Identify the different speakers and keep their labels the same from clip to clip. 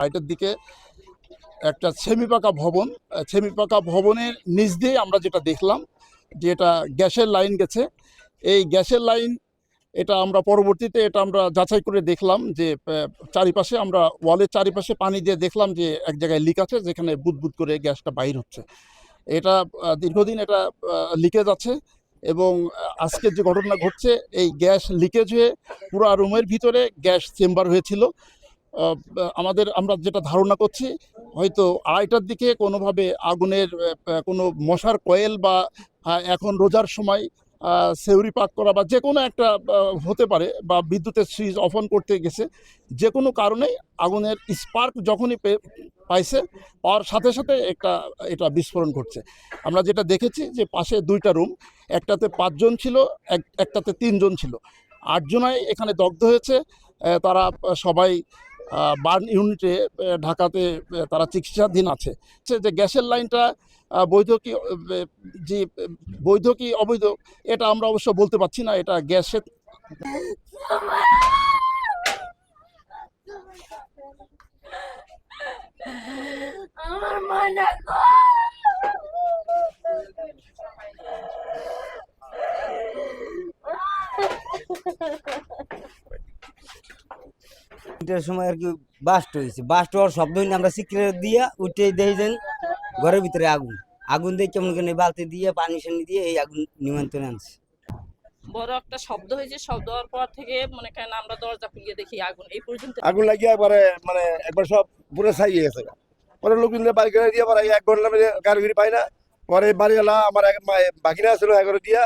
Speaker 1: রাইটের দিকে একটা সেমি পাকা ভবন সেমি পাকা ভবনের নিচ দিয়ে আমরা যেটা দেখলাম যে এটা গ্যাসের লাইন গেছে। এই গ্যাসের লাইন এটা আমরা পরবর্তীতে এটা আমরা যাচাই করে দেখলাম যে চারিপাশে আমরা ওয়ালের চারিপাশে পানি দিয়ে দেখলাম যে এক জায়গায় লিক আছে যেখানে বুদবুদ করে গ্যাসটা বাইর হচ্ছে। এটা দীর্ঘদিন এটা লিকেজ আছে এবং আহ, আজকে যে ঘটনা ঘটছে এই গ্যাস লিকেজ হয়ে পুরো রুমের ভিতরে গ্যাস চেম্বার হয়েছিল। আমাদের আমরা যেটা ধারণা করছি, হয়তো আড়াইটার দিকে কোনোভাবে আগুনের কোনো মশার কয়েল বা এখন রোজার সময় সেউরি পাক করা বা যে কোনো একটা হতে পারে বা বিদ্যুতের সুইচ অফ অন করতে গেছে যে কোনো কারণেই আগুনের স্পার্ক যখনই পে- পাইছে, পাওয়ার সাথে সাথে একটা, এটা বিস্ফোরণ ঘটছে। আমরা যেটা দেখেছি যে পাশে দুইটা রুম একটাতে পাঁচজন ছিল, এক, একটাতে তিনজন ছিল। আটজনাই এখানে দগ্ধ হয়েছে তারা সবাই বার্ন ইউনিটে ঢাকাতে তারা চিকিৎসাধীন আছে। যে গ্যাসের লাইনটা বৈধ কি যে বৈধ কি, অবৈধ, এটা আমরা অবশ্য বলতে পারছি না, এটা গ্যাসের
Speaker 2: আমার মনে
Speaker 3: তিনটার সময় আর কি বাস্ট হয়েছে। বাস্ট হওয়ার শব্দ হইলে আমরা সিক্রেট দিয়ে উঠে দেখি দেন ঘরের ভিতরে আগুন। আগুন দিয়ে কেমন কেন বালতি দিয়ে পানি সানি দিয়ে এই আগুন নিমন্ত্রণে আনছে।
Speaker 4: বড় একটা শব্দ হয়েছে শব্দ হওয়ার পর থেকে মনে করেন আমরা দরজা খুলিয়ে দেখি আগুন। এই পর্যন্ত
Speaker 5: আগুন লাগিয়ে একবারে মানে একবার সব পুরো ছাইয়ে গেছে। পরে লোক বাড়ি করে দিয়ে পরে এক ঘণ্টা মেরে কারিগরি পাই না। পরে বাড়িওয়ালা আমার এক বাকিরা ছিল এগারো দিয়া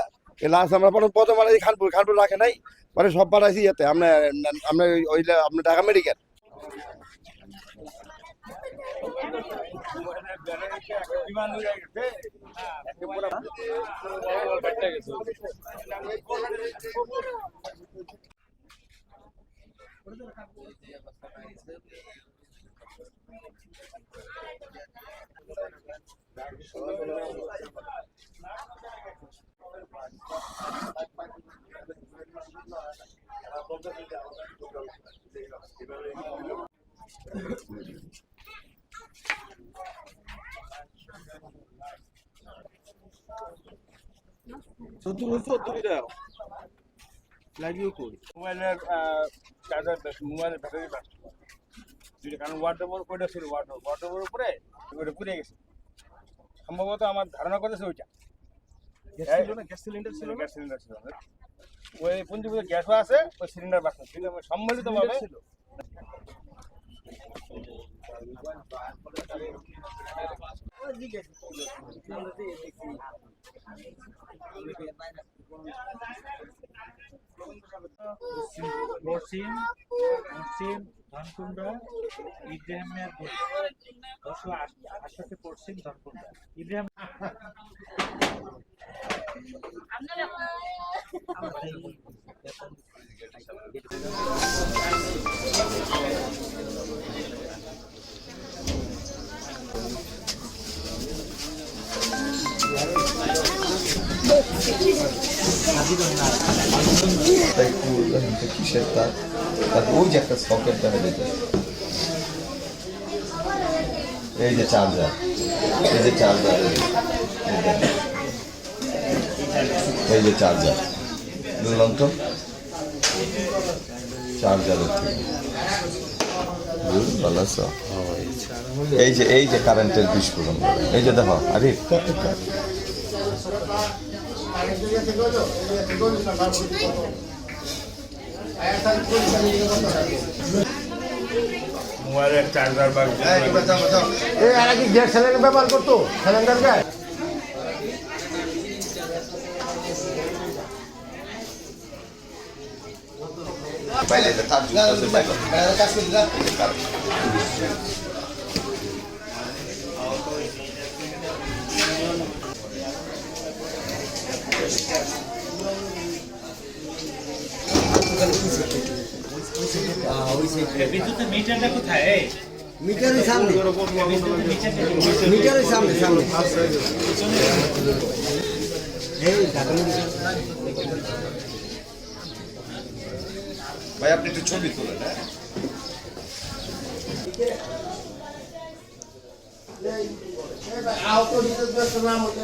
Speaker 5: লাস্ট আমরা প্রথম প্রথম বাড়াই খানপুর। খানপুর রাখে নাই, পরে সব পাঠাইছি ইয়াতে। আপনার আপনার ওই আপনার ঢাকা মেডিকেল
Speaker 6: মোবাইলের চার্জার মোবাইলের ব্যাটারি কারণ ছিল উপরে ওইটা পুড়ে গেছে। সম্ভবত আমার ধারণা করেছে ওইটা গ্যাস সিলিন্ডার ছিল গ্যাস সিলিন্ডার ছিল ওই পঞ্চীভূত গ্যাসও আছে ওই সিলিন্ডার বাস ছিল সম্মিলিত ভাবে।
Speaker 7: মরসিম মরসিম ধনকুন্ডা ইব্রাহিমের বসু আশাতে পড়ছেন ধনকুন্ডা ইব্রাহিম
Speaker 8: তাই কিসের তার তারপর ওই যে একটা সকেট দেখা যেতে এই যে চার্জার এই যে চার্জার এই যে চার্জার বুঝলাম তো? চার্জারের থেকে? এই যে এই যে কারেন্টের বিস্ফোরণ এই যে দেখো আরে
Speaker 6: মোবাইলের চার্জার বা
Speaker 5: এই আর কি গ্যাস সিলিন্ডার ব্যবহার করতো সিলিন্ডার গ্যাস
Speaker 8: পাইলে তার যুক্ত পাইলে
Speaker 7: বিদ্যুতের মিটারটা কোথায়
Speaker 3: মিটারের সামনে মিটারের সামনে সামনে
Speaker 8: ভাই আপনি একটু ছবি তোলেন হ্যাঁ?
Speaker 9: আহত নাম হচ্ছে